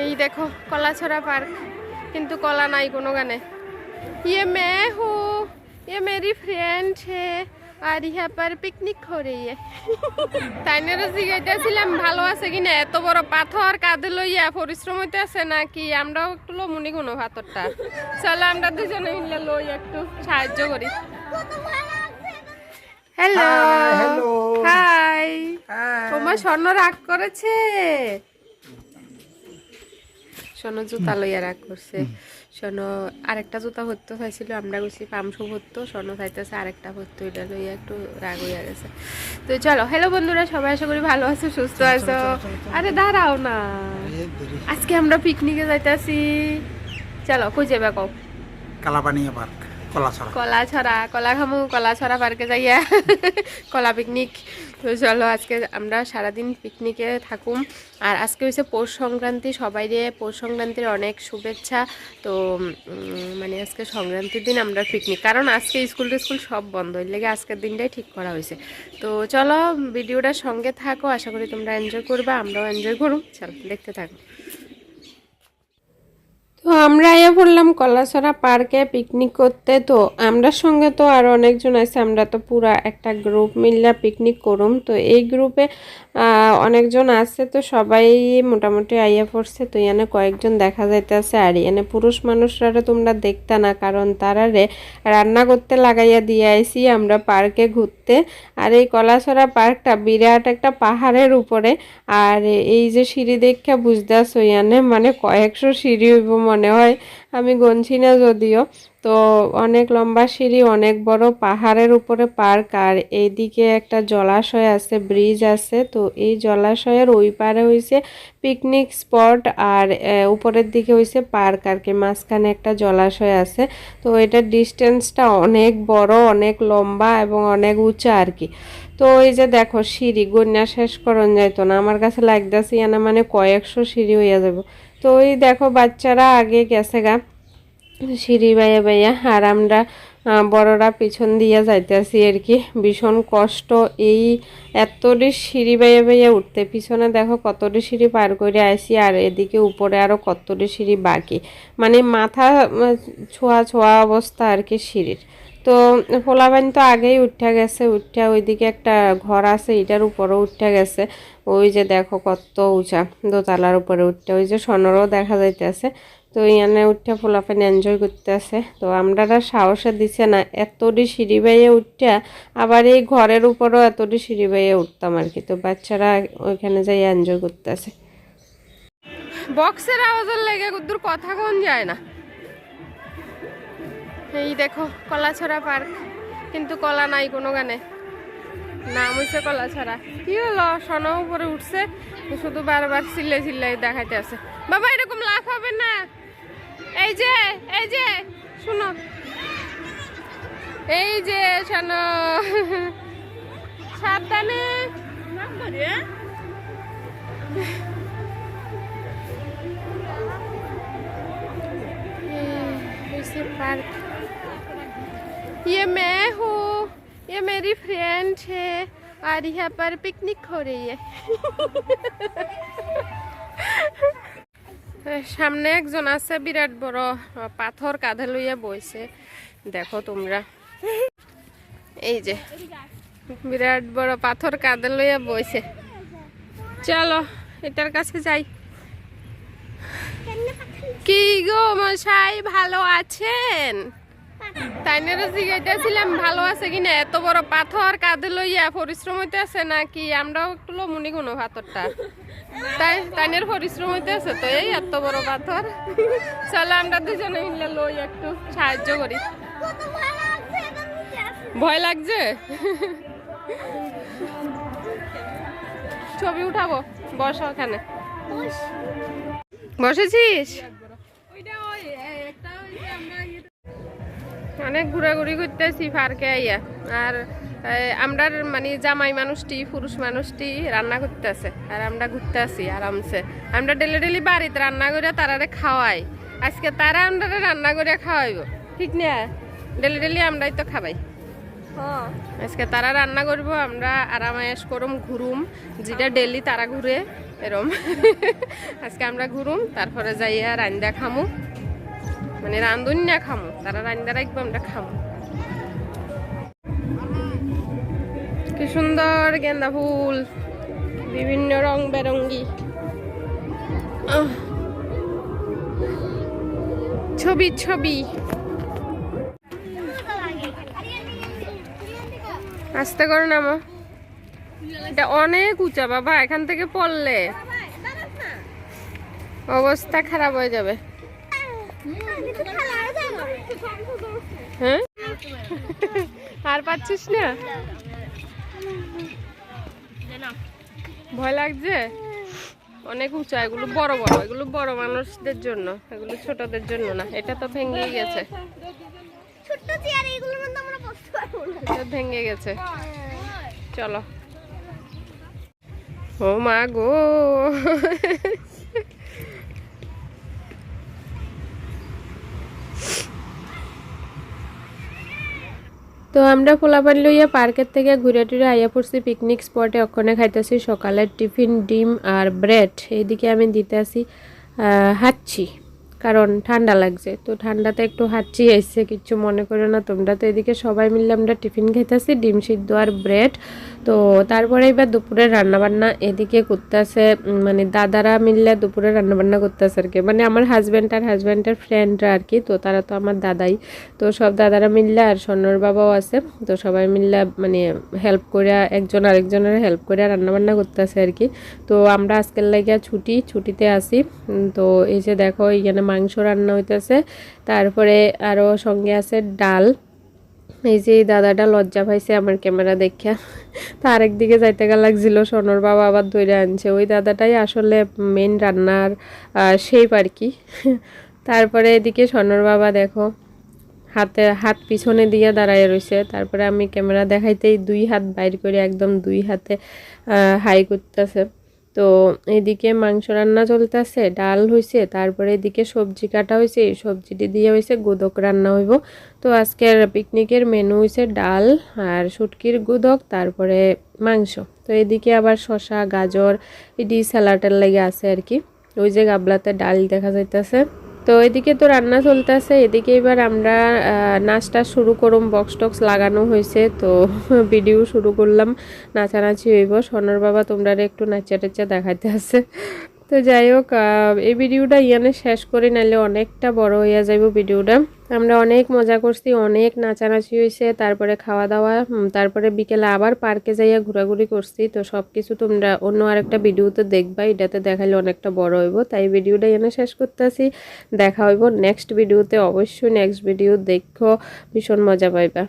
এই দেখো কলাছড়া পার্ক। কিন্তু কলা নাই কোনো গানে। ইয়ে মে হু ইয়ে মেরি ফ্রেন্ড হে আর ইহা পার পিকনিক করে ইয়ে। তাইনেরও জিজ্ঞাসিলাম ভালো আছে কি না? এত বড় পাথর কাঁধে লইয়া পরিশ্রম হইতে আছে নাকি? আমরাও একটু লমুনি কোনো ভাতরটা চলো আমরা দুজনে মিলে লই একটু সাহায্য করি। হ্যালো হাই তোমার স্বর্ণ রাগ করেছে। স্বর্ণ জুতা লইয়া রাগ করছে। স্বর্ণ আরেকটা জুতা ভরতে চাইছিল আমরা গেছি পামশু ভরতো স্বর্ণ চাইতেছে আরেকটা ভরতো এটা লইয়া একটু রাগ হইয়া গেছে। তো চলো হ্যালো বন্ধুরা সবাই আশা করি ভালো আছো সুস্থ আছো? আরে দাঁড়াও না। আজকে আমরা পিকনিকে যাইতাছি। চলো কই যাবে কও? কালাপানিয়া পার্ক কলাছড়া। কলা ছড়া কলা খামু কলা ছড়া পার্কে যাইয়া। কলা পিকনিক। তো চলো আজকে আমরা সারাদিন পিকনিকে থাকুম। আর আজকে হয়েছে পৌষ সংক্রান্তি সবাই পৌষ সংক্রান্তির অনেক শুভেচ্ছা। তো মানে আজকে সংক্রান্তির দিন আমরা পিকনিক, কারণ আজকে স্কুল টিস্কুল সব বন্ধ, এর লেগে আজকের দিনটাই ঠিক করা হয়েছে তো চলো ভিডিওটার সঙ্গে থাকো, আশা করি তোমরা এনজয় করবে, আমরাও এনজয় করুম, চলো দেখতে থাকো। আমরা আয়া পড়লাম কলাছড়া পার্কে পিকনিক করতে, তো আমরা সঙ্গে তো আরও অনেকজন আছে, আমরা তো পুরা একটা গ্রুপ মিললা পিকনিক করুম। তো এই গ্রুপে অনেকজন আছে, তো সবাই মোটামুটি আইয়া পড়ছে, তো এখানে কয়েকজন দেখা যাইতেছে। আর এখানে পুরুষ মানুষরা তোমরা দেখতে না, কারণ তারা রে রান্না করতে লাগাইয়া দিয়ে আইসি আমরা পার্কে ঘুরতে। আর এই কলাছড়া পার্কটা বিরাট একটা পাহাড়ের উপরে। আর এই যে সিঁড়ি দেখা বুঝতে আসো ইয়ানে মানে কয়েকশো সিঁড়ি হইব মনে হয়, আমি গনছি না যদিও। তো অনেক লম্বা সিঁড়ি, অনেক বড় পাহাড়ের উপরে পার্ক, আর এইদিকে একটা জলাশয় আছে, ব্রিজ আছে। তো এই জলাশয়ের ওই পারে হইছে পিকনিক স্পট, আর উপরের দিকে হইছে পার্ক, আর কি। মাঝখানে একটা জলাশয় আছে। তো এটার ডিস্টেন্সটা অনেক বড়, অনেক লম্বা এবং অনেক উঁচা, আর কি। তো এই যে দেখো, সিঁড়ি গন্যা শেষ করন যাইতো না। আমার কাছে লাগতেছে ইয়ানা মানে কয়েকশো সিঁড়ি হইয়া যাব তো ওই দেখো বাচ্চারা আগে গেছে গা। সিঁড়ি বাইয়া বাইয়া। আর আমরা বড়রা পিছন দিয়া যাইতেছি আর কি। ভীষণ কষ্ট এই এতটি সিঁড়ি বাইয়া বাইয়া উঠতে। পিছনে দেখো কতটি সিঁড়ি পার করে আইসি আর এদিকে উপরে আরও কতটি সিঁড়ি বাকি। মানে মাথা ছোঁয়া ছোঁয়া অবস্থা আর কি সিঁড়ির। তো পোলাবাইন তো আগেই উঠা গেছে, উঠা ওইদিকে একটা ঘর আছে এটার উপরও উঠা গেছে। ওই যে দেখো কত উঁচা দোতলার উপরে উঠতে ওই যে সোনরও দেখা যাইতেছে। তো ইয়ানে উঠা পোলাপাইন এনজয় করতেছে। তো আমরা সাহসে দিছে না, এতটি সিঁড়ি বাইয়ে উঠা আবার এই ঘরের উপরও এতটি সিঁড়ি বাইয়ে উঠতাম আর কি। তো বাচ্চারা ওইখানে যাই এনজয় করতেছে। বক্সের আওয়াজের লেগে কুদ্দুর কথা কোন যায় না। এই দেখো, কলাছড়া পার্ক। কিন্তু কলা নাই কোনো গানে। নাম হয়েছে কলাছড়া। কি হলো? সন উপরে উঠছে, শুধু বারবার চিল্লে চিল্লাই দেখাইতে আছে। বাবা, এরকম লাভ হবে না। এই যে এই যে, শুনো। এই যে, শোন। সাবধানে। পার্ক। ये मैं हूँ ये मेरी फ्रेंड है और यहाँ पर पिकनिक हो रही है সামনে একজন আছে বিরাট বড় আহ, পাথর কাঁধে লইয়া বইছে দেখো তোমরা এই যে বিরাট বড় পাথর কাঁধে লইয়া বইছে চলো এটার কাছে যাই কি গো মশাই ভালো আছেন তাইনেরও জিজ্ঞাসিলাম ভালো আছে কিনা এত বড় পাথর কাঁধে লইয়া পরিশ্রম হইতে আছে নাকি? আমরাও একটু লমুনি কোনো পাথরটা। তাই, তাইনের পরিশ্রম হইতে আছে তো, এই এত বড় পাথর। চলো আমরা দুজনে মিলে লই একটু সাহায্য করি। ভয় লাগছে? ছবি উঠাবো, বসো ওখানে। বসেছিস? অনেক ঘোরাঘুরি করতেছি পার্কে আইয়া। আর আমরা মানে জামাই মানুষটি পুরুষ মানুষটি রান্না করতেছে আর আমরা ঘুরতে আসি আরামসে। আমরা ডেলি ডেলি বাড়িতে রান্না করে তারারে খাওয়াই। আজকে তারা আমরা রান্না করে খাওয়াইব। ঠিক না? ডেলি ডেলি আমরাই তো খাবাই। আজকে তারা রান্না করব আমরা আরামায়াস করুম ঘুরুম যেটা ডেলি তারা ঘুরে এরম। আজকে আমরা ঘুরুম তারপরে যাইয়া রান্দা খামু। মানে রান্ধুন না খামো, তারা রান্দা রাখব, আমরা খামো। কি সুন্দর গেন্দা ফুল, বিভিন্ন রং বেরঙ্গি ছবি ছবি। আস্তে করে নামো। এটা অনেক উঁচা, বাবা, এখান থেকে পড়লে। অবস্থা খারাপ হয়ে যাবে। হ্যাঁ? আর পাচ্ছিস না? ভয় লাগছে? অনেক উঁচা এগুলো বড় বড় এগুলো বড় মানুষদের জন্য এগুলো ছোটদের জন্য না এটা তো ভেঙে গেছে। ভেঙে গেছে। চলো। ও মা গো। তো আমরা পোলাপান লইয়া পার্কের থেকে ঘুরে টুরে আইয়া পড়ছি পিকনিক স্পটে ওখানে খাইতেছি সকালের টিফিন, ডিম আর ব্রেড এইদিকে আমি দিতে আসি হাঁচছি কারণ ঠান্ডা লাগছে। তো ঠান্ডাতে একটু হাঁচি এসছে কিচ্ছু মনে করো না তোমরা। তো এদিকে সবাই মিলে আমরা টিফিন খাইতেছি, ডিম সিদ্ধ আর ব্রেড। তো তারপরে এবার দুপুরে রান্নাবান্না এদিকে করতেছে মানে দাদারা মিললে দুপুরে রান্নাবান্না করতেছে আর কি। মানে আমার হাজব্যান্ড আর হাজব্যান্ডের ফ্রেন্ডরা আর কি, তো তারা তো আমার দাদাই। তো সব দাদারা মিললে আর স্বর্ণর বাবাও আছে, তো সবাই মিললে মানে হেল্প করে একজন আরেকজনের হেল্প করে রান্নাবান্না করতেছে আর কি। তো আমরা আজকের লাগিয়া ছুটি, ছুটিতে আসি তো এই যে দেখো এখানে মাংস রান্না হইতেছে। তারপরে আরও সঙ্গে আছে ডাল। এই যে দাদাটা লজ্জা পাইছে আমার ক্যামেরা দেখিয়া। তো আরেক দিকে যাইতে গা লাগছিল, সোনর বাবা আবার ধরে আনছে। ওই দাদাটাই আসলে মেন রান্নার শেপ আর কি। তারপরে এদিকে সোনর বাবা দেখো, হাতে, হাত পিছনে দিয়ে দাঁড়ায় রয়েছে তারপরে আমি ক্যামেরা দেখাইতেই দুই হাত বাইর করে একদম দুই হাতে হাই করতেছে। তো এদিকে মাংস রান্না চলতেছে, ডাল হয়েছে তারপরে এদিকে সবজি কাটা হয়েছে এই সবজিটি দিয়ে হয়েছে গুদক রান্না হইব। তো আজকের পিকনিকের মেনু হয়েছে ডাল আর শুটকির গুদক, তারপরে মাংস। তো এদিকে আবার শশা গাজর এটি স্যালাডের লেগে আছে আর কি। ওই যে গাবলাতে ডাল দেখা যাইতেছে। তো এদিকে তো রান্না চলতেছে, এদিকে এবার আমরা নাচটা শুরু করুম বক্স টক্স লাগানো হয়েছে, তো ভিডিও শুরু করলাম, নাচানাচি হইব। সোনার বাবা তোমরা একটু নাচা টাচা দেখাতে আছে। তো যাই হোক এই ভিডিওটা ইয়ানে শেষ করে, নাইলে অনেকটা বড় হইয়া যাইব ভিডিওটা আমরা অনেক মজা করছি, অনেক নাচানাচি হয়েছে, তারপরে খাওয়া দাওয়া তারপরে বিকেলে আবার পার্কে যাইয়া ঘোরাঘুরি করছি। তো সব কিছু তোমরা অন্য আরেকটা ভিডিওতে দেখবা, এটাতে দেখালে অনেকটা বড় হইব। তাই ভিডিওটা এনে শেষ করতেছি। দেখা হইব নেক্সট ভিডিওতে। অবশ্যই নেক্সট ভিডিও দেখো, ভীষণ মজা পাইবা।